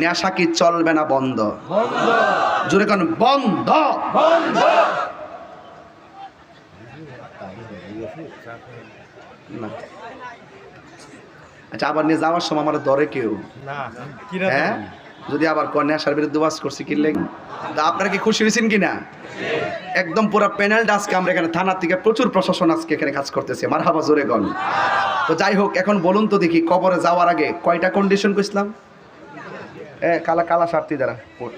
নেশা কি চলবে না বন্ধ? জোরে কান বন্ধ। আচ্ছা আবার নিয়ে যাওয়ার সময় আমার দরে কেউ? হ্যাঁ? যদি আবার কন্যা আসার বিরুদ্ধে বাস করছি কি লেগে? তা আপনারা কি খুশি হয়েছেন কিনা একদম পুরো প্যানেলটা আজকে আমরা এখানে থানার থেকে প্রচুর প্রশাসন আজকে এখানে কাজ করতেছে। মার হাবা জোরে গন তো যাই হোক এখন বলুন তো দেখি কবরে যাওয়ার আগে কয়টা কন্ডিশন কইছিলাম? এ কালা কালা সারতি দ্বারা কোট।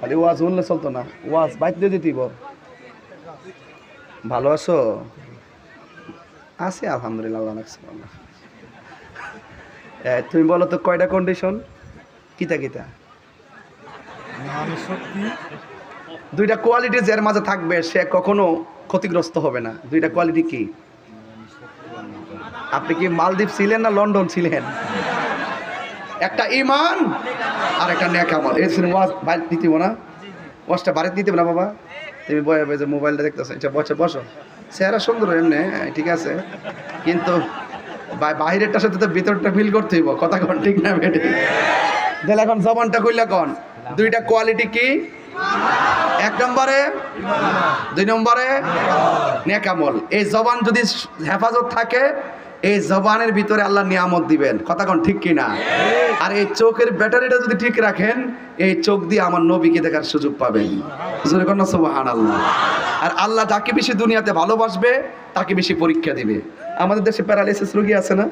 খালি ওয়াজ উনলে চলতো না। ওয়াজ বাইক দিয়ে দিতি বল ভালো আছো? আছি আলহামদুলিল্লাহ আল্লাহ রাখছে তুমি বলো তো কয়টা কন্ডিশন কিতা কিতা? দুইটা কোয়ালিটি যার মাঝে থাকবে সে কখনো ক্ষতিগ্রস্ত হবে না। দুইটা কোয়ালিটি কি? আপনি কি মালদ্বীপ ছিলেন না লন্ডন ছিলেন? একটা ইমান আর একটা নেকামল এই শুনে ওয়াজ বাড়ি দিতে না। ওয়াজটা বাড়িতে দিতে না বাবা। তুমি বয়ে বয়ে যে মোবাইলটা দেখতেছো আচ্ছা বসে, বসো। চেহারা সুন্দর এমনি ঠিক আছে। কিন্তু বা- বাহিরেরটার সাথে তো ভিতরটা ফিল করতে হইব, কথা কন, ঠিক না বেটে? তাহলে এখন জবানটা কইলা কন। দুইটা কোয়ালিটি কি? এক নম্বরে, দুই নম্বরে নেকামল এই জবান যদি হেফাজত থাকে এই জবানের ভিতরে আল্লাহ নিয়ামত দিবেন। কথা কোন ঠিক কিনা? আর এই চোখের ব্যাটারিটা যদি ঠিক রাখেন এই চোখ দিয়ে আমার নবীকে দেখার সুযোগ পাবেন। আল্লাহ আর আল্লাহ যাকে বেশি দুনিয়াতে ভালোবাসবে তাকে বেশি পরীক্ষা দিবে। আমাদের দেশে প্যারালাইসিস রোগী আছে না?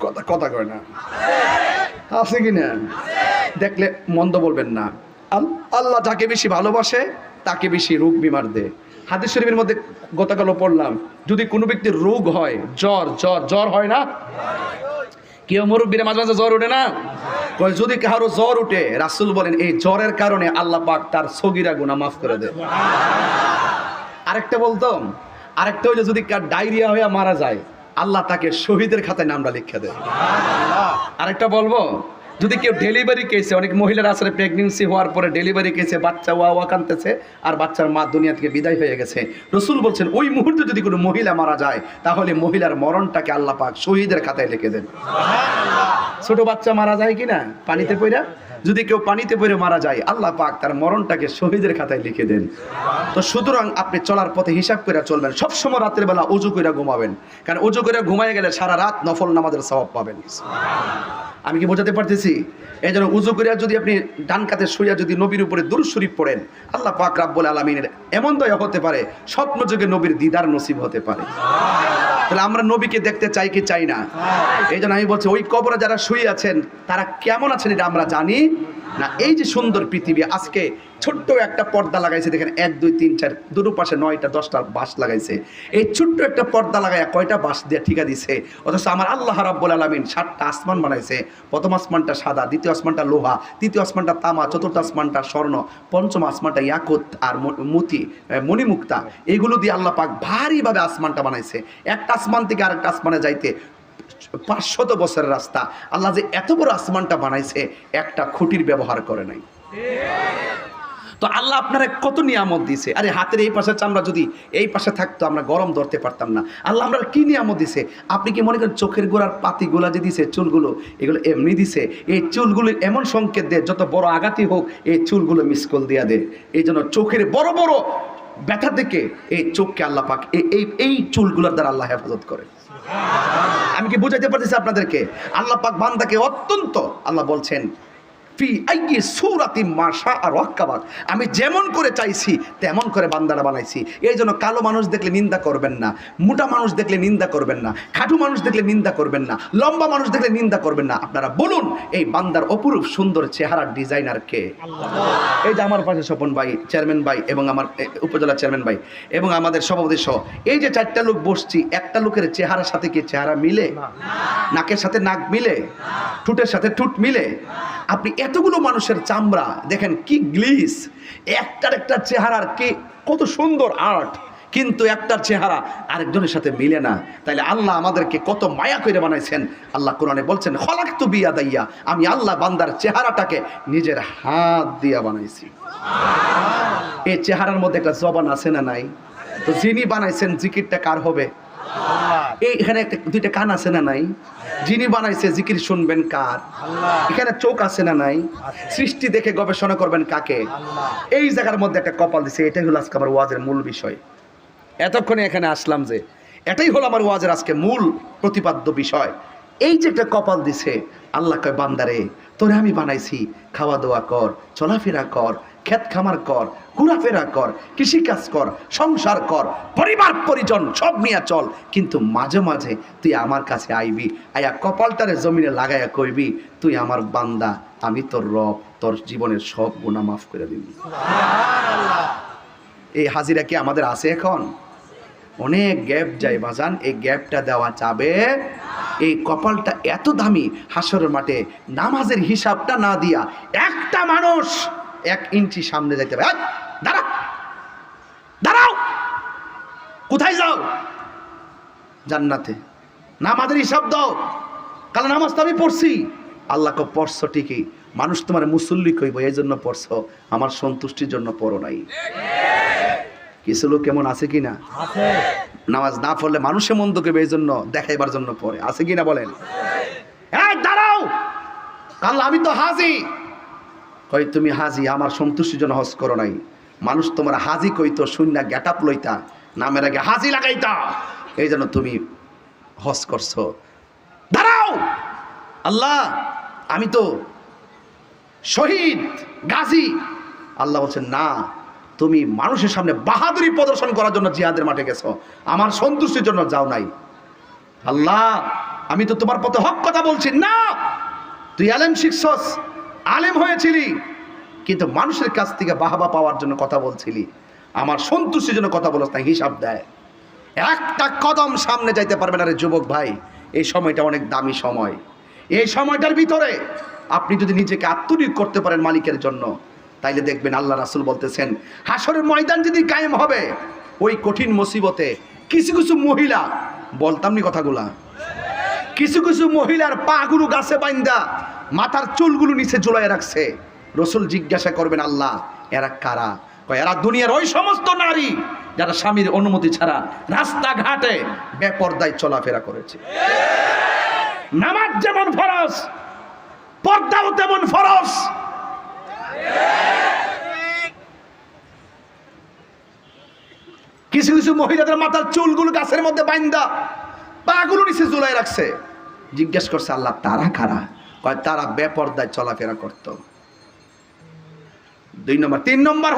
কথা কথা কয় না। আছে কি না? দেখলে মন্দ বলবেন না। আল- আল্লাহ যাকে বেশি ভালোবাসে তাকে বেশি রোগ বিমার দেয়। হাদিস শরীফের মধ্যে গতকালও পড়লাম, যদি কোনো ব্যক্তির রোগ হয়, জ্বর জ্বর জ্বর হয় না? কেউ মুরব্বীরা মাঝে মাঝে জ্বর ওঠে না? যদি কারও জ্বর উঠে রাসূল বলেন, এই জ্বরের কারণে আল্লাহ পাক তার সগিরা গুনাহ মাফ করে দেয় আরেকটা বলতাম আরেকটা হইলে, যদি কার ডায়রিয়া হয়ে মারা যায়, আল্লাহ তাকে শহীদের খাতায় নামটা লিখে দেয়। আরেকটা বলব যদি কেউ ডেলিভারি কেসে অনেক মহিলার আসলে প্রেগনেন্সি হওয়ার পরে ডেলিভারি কেসে বাচ্চা ওয়া ওয়া কানতেছে আর বাচ্চার মা দুনিয়া থেকে বিদায় হয়ে গেছে। রসুল বলছেন ওই মুহূর্তে যদি কোনো মহিলা মারা যায় তাহলে মহিলার মরণটাকে আল্লাহ পাক শহীদের খাতায় লিখে দেন। ছোট বাচ্চা মারা যায় কিনা পানিতে পড়া যদি কেউ পানিতে পড়ে মারা যায় আল্লাহ পাক তার মরণটাকে শহীদের খাতায় লিখে দেন। তো সুতরাং আপনি চলার পথে হিসাব করে চলবেন। সবসময় রাতের বেলা উজু করে ঘুমাবেন। কারণ উজু করে ঘুমায় গেলে সারা রাত নফল নামাজের স্বভাব পাবেন। আমি কি বোঝাতে পারতেছি? এই জন্য উজু করিয়া যদি আপনি ডান কাতে শুইয়া যদি নবীর উপরে দূর শরীফ পড়েন, আল্লাহ পাক রাব্বুল আলমিনের এমন দয়া হতে পারে, স্বপ্ন যুগে নবীর দিদার নসিব হতে পারে। তাহলে আমরা নবীকে দেখতে চাই কি চাই না? এই জন্য আমি বলছি, ওই কবরা যারা শুয়ে আছেন, তারা কেমন আছেন এটা আমরা জানি না। এই যে সুন্দর পৃথিবী আজকে ছোট্ট একটা পর্দা লাগাইছে, দেখেন, এক, দুই, তিন, চার, দুটো পাশে নয়টা, দশটা বাঁশ লাগাইছে। এই ছোট্ট একটা পর্দা লাগাইয়া কয়টা বাঁশ দিয়ে ঠিকা দিছে? অথচ আমার আল্লাহ রাব্বুল আলামিন সাতটা আসমান বানাইছে। প্রথম আসমানটা সাদা, দ্বিতীয় আসমানটা লোহা, তৃতীয় আসমানটা তামা, চতুর্থ আসমানটা স্বর্ণ, পঞ্চম আসমানটা ইয়াকুত আর মতি মণিমুক্তা। এগুলো দিয়ে আল্লাহ পাক ভারীভাবে আসমানটা বানাইছে। একটা আসমান থেকে আরেকটা আসমানে যাইতে পাঁচশত বছরের রাস্তা। আল্লাহ যে এত বড় আসমানটা বানাইছে, একটা খুঁটির ব্যবহার করে নাই। তো আল্লাহ আপনারা কত নিয়ামত দিছে আরে হাতের এই পাশে চামড়া যদি এই পাশে থাকতো, আমরা গরম ধরতে পারতাম না। আল্লাহ আমরা কি নিয়ামত দিছে আপনি কি মনে করেন চোখের গোড়ার পাতিগুলা যে দিছে চুলগুলো, এগুলো এমনি দিছে এই চুলগুলো এমন সংকেত দেয়, যত বড় আঘাতই হোক, এই চুলগুলো মিসকল দিয়া দেয়। এই জন্য চোখের বড় বড় ব্যথা থেকে এই চোখকে আল্লাহ পাক এই এই চুলগুলোর দ্বারা আল্লাহ হেফাজত করে আমি কি বুঝাইতে পারতেছি আপনাদেরকে? আল্লাহ পাক বান্দাকে অত্যন্ত আল্লাহ বলছেন ফি আইয়ি মাশা আর ওয়াক্কাবাত আমি যেমন করে চাইছি, তেমন করে বান্দারা বানাইছি। এই জন্য কালো মানুষ দেখলে নিন্দা করবেন না, মোটা মানুষ দেখলে নিন্দা করবেন না, খাটু মানুষ দেখলে নিন্দা করবেন না, লম্বা মানুষ দেখলে নিন্দা করবেন না। আপনারা বলুন, এই বান্দার অপরূপ সুন্দর চেহারার ডিজাইনার কে? এই যে আমার পাশে স্বপন ভাই, চেয়ারম্যান ভাই এবং আমার উপজেলা চেয়ারম্যান ভাই এবং আমাদের সভাপতি সহ, এই যে চারটা লোক বসছি, একটা লোকের চেহারার সাথে কি চেহারা মিলে? নাকের সাথে নাক মিলে, ঠুটের সাথে ঠুট মিলে। আপনি এতগুলো মানুষের চামড়া, দেখেন কি গ্লিস। একটার একটা চেহারার কি কত সুন্দর আর্ট, কিন্তু একটার চেহারা আরেকজনের সাথে মিলে না। তাইলে আল্লাহ আমাদেরকে কত মায়া করে বানাইছেন। আল্লাহ কোরআনে বলছেন হলাক তো বিয়া দাইয়া আমি আল্লাহ বান্দার চেহারাটাকে নিজের হাত দিয়া বানাইছি। এই চেহারার মধ্যে একটা জবান আছে না নাই? তো যিনি বানাইছেন, জিকিরটা কার হবে? এখানে একটা দুইটা কান আছে না নাই? যিনি বানাইছে জিকির শুনবেন কার? এখানে চোখ আছে না নাই? সৃষ্টি দেখে গবেষণা করবেন কাকে? এই জায়গার মধ্যে একটা কপাল দিছে এটাই হলো আজকে আমার ওয়াজের মূল বিষয়। এতক্ষণে এখানে আসলাম যে এটাই হলো আমার ওয়াজের আজকে মূল প্রতিপাদ্য বিষয়। এই যে একটা কপাল দিছে আল্লাহ কয় বান্দারে তোরে আমি বানাইছি খাওয়া দাওয়া কর চলাফেরা কর ক্ষেত খামার কর ঘোরাফেরা কর কৃষিকাজ কর সংসার কর পরিবার পরিজন সব নিয়ে চল। কিন্তু মাঝে মাঝে তুই আমার কাছে আইবি আয়া কপালটারে জমিনে লাগাইয়া কইবি তুই আমার বান্দা আমি তোর রব তোর জীবনের সব গুণা মাফ করে দিবি। এই হাজিরা কি আমাদের আছে এখন? অনেক গ্যাপ যায় বাজান এই গ্যাপটা দেওয়া যাবে এই কপালটা এত দামি হাসরের মাঠে নামাজের হিসাবটা না দিয়া একটা মানুষ এক ইঞ্চি সামনে যাইতে হবে। দাঁড়া দাঁড়াও। কোথায় যাও? জান্নাতে। নামাজের হিসাব দাও। কাল নামাজ তো আমি পড়ছি। আল্লাহকে পড়ছো ঠিকই। মানুষ তোমার মুসল্লি কইব এই জন্য পড়ছো। আমার সন্তুষ্টির জন্য পড়ো নাই। কিছু লোক কেমন আছে কি না? নামাজ না পড়লে মানুষে মন্দ কেবে এই জন্য দেখাইবার জন্য পড়ে। আছে কি না বলেন? দাঁড়াও। কাল আমি তো হাজি। কই তুমি হাজি, আমার সন্তুষ্টির জন্য হজ করো নাই। মানুষ তোমার হাজি কইতো শূন্য গেট আপ লইতা। নামের আগে হাজি লাগাইতা। এই জন্য তুমি হজ করছ। দাঁড়াও! আল্লাহ, আমি তো শহীদ, গাজী। আল্লাহ বলছেন, না, তুমি মানুষের সামনে বাহাদুরি প্রদর্শন করার জন্য জিহাদের মাঠে গেছো। আমার সন্তুষ্টির জন্য যাও নাই। আল্লাহ, আমি তো তোমার পথে হক কথা বলছি। না, তুই আলেম শিখছস। আলেম হয়েছিলি, কিন্তু মানুষের কাছ থেকে বাহাবা পাওয়ার জন্য কথা বলছিলি। আমার সন্তুষ্টির জন্য কথা বলছ না, হিসাব দেয়। একটা কদম সামনে যাইতে পারবে না রে যুবক ভাই, এই সময়টা অনেক দামি সময়। এই সময়টার ভিতরে আপনি যদি নিজেকে আত্মনিয়োগ করতে পারেন মালিকের জন্য, তাইলে দেখবেন আল্লাহ রাসুল বলতেছেন, হাসরের ময়দান যদি কায়েম হবে, ওই কঠিন মুসিবতে কিছু কিছু মহিলা, বলতাম নি কথাগুলা, কিছু কিছু মহিলার পাগুলো গাছে বাইন্দা মাথার চুলগুলো নিচে ঝুলাই রাখছে। রসুল জিজ্ঞাসা করবেন, আল্লাহ, এরা কারা? এরা দুনিয়ার ওই সমস্ত নারী যারা স্বামীর অনুমতি ছাড়া রাস্তাঘাটে বেপর্দায় চলাফেরা করেছে। নামাজ যেমন ফরজ, পর্দাও তেমন ফরস কিছু কিছু মহিলাদের মাথার চুলগুলো গাছের মধ্যে বাইন্দা, পাগুলো নিচে ঝুলাই রাখছে। জিজ্ঞেস করছে, আল্লাহ, তারা কারা? তারা বেপর্দায় চলাফেরা করত। দুই নম্বর। তিন নম্বর